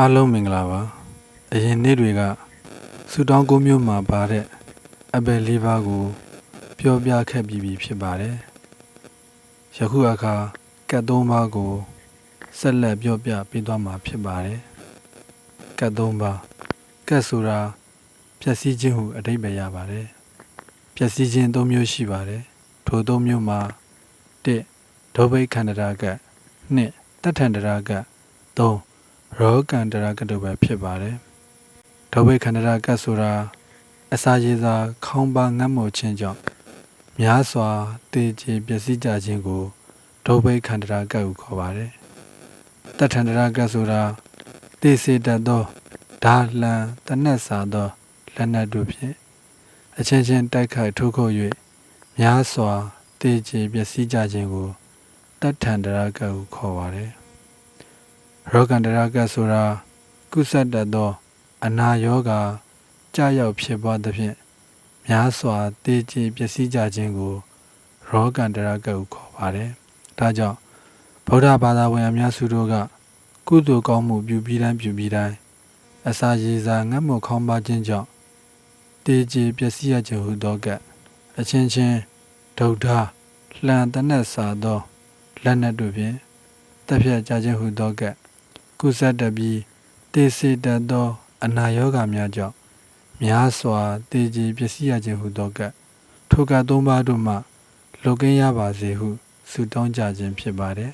အားလုံးမင်္ဂလာပါအရင်နေ့တွေကဆူတောင်းကိုမျိုးမှာပါတဲ့အပယ်လေးပါးကို ပြောပြခဲ့ပြီးပြီဖြစ်ပါတယ်ယခုအခါကတ်သုံးပါးကိုဆက်လက်ပြောပြပေးသွားမှာဖြစ်ပါတယ်ကတ်သုံးပါးကတ်ဆိုတာဖြည့်ဆည်းခြင်းဟုအဓိပ္ပာယ်ရပါတယ်ဖြည့်ဆည်းခြင်းသုံးမျိုးရှိပါတယ်ထိုသုံးမျိုးမှာ1ဒုဗိခန္ဒရာကတ်2တထန္တရာကတ်3 ရောကန္တရာကတ်တို့ပဲဖြစ်ပါတယ်ဒုဗိခန္ဒရာကတ်ဆိုတာအစာရည်စာခေါင်းပါငတ်မို့ခြင်းကြောင့်များစွာတည်ကြည်ပျက်စီးကြခြင်းကိုဒုဗိခန္ဒရာကတ်ဟုခေါ်ပါတယ်တထန္တရာကတ်ဆိုတာသိစေတတ်သောဓာလံတနက်စာသောလက်နက်တို့ဖြင့်အချင်းချင်းတိုက်ခိုက်ထိုးခုတ်၍များစွာတည်ကြည်ပျက်စီးကြခြင်းကိုတထန္တရာကတ်ဟုခေါ်ပါတယ် ရောကန္တရာကတ်ဆိုတာကုသတတ်သော အနာရောဂါကြာရောက်ဖြစ်ပွားသဖြင့်များစွာတည်ကြည်ပျက်စီးကြခြင်းကို ရောကန္တရာကတ်ဟုခေါ်ပါတယ်ဒါကြောင့်ဗုဒ္ဓဘာသာဝင်အများစုတို့ကကုသိုလ်ကောင်းမှုပြုပြီးတိုင်းပြုပြီးတိုင်းအစာရည်စာငတ်မှုခေါင်းပါခြင်းကြောင့်တည်ကြည်ပျက်စီးရခြင်းဟုသောကအချင်းချင်းဒုဒ္ဓလှန်တနက်စာသောလက်နက်တို့ဖြင့်တပ်ဖြတ်ကြခြင်းဟုသောက ကုသတတ်ပြီးတည်စေတတ်သော အနာရောဂါများကြောင့်များစွာတည်ကြည်ပျက်စီးရခြင်းဟုသောကထိုကသုံးပါးတို့မှလွတ်ကင်းရပါစေဟုဆုတောင်းကြခြင်းဖြစ်ပါတယ်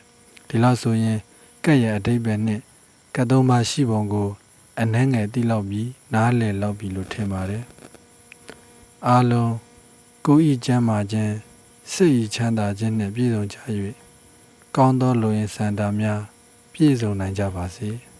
ဒီလောက်ဆိုရင်ကဲ့ရဲ့အတိတ်ပဲနှင့်ကသုံးပါးရှိပုံကို အနှဲငယ်သိလောက်ပြီးနားလည်လောက်ပြီးလို့ထင်ပါတယ်အားလုံးကိုယ်ဤချမ်းမာခြင်းစိတ်ဤချမ်းသာခြင်းနှင့်ပြည့်စုံကြ၍ကောင်းသောလူရင်းစံတာများ ပြည့်စုံနိုင်ကြပါစေ။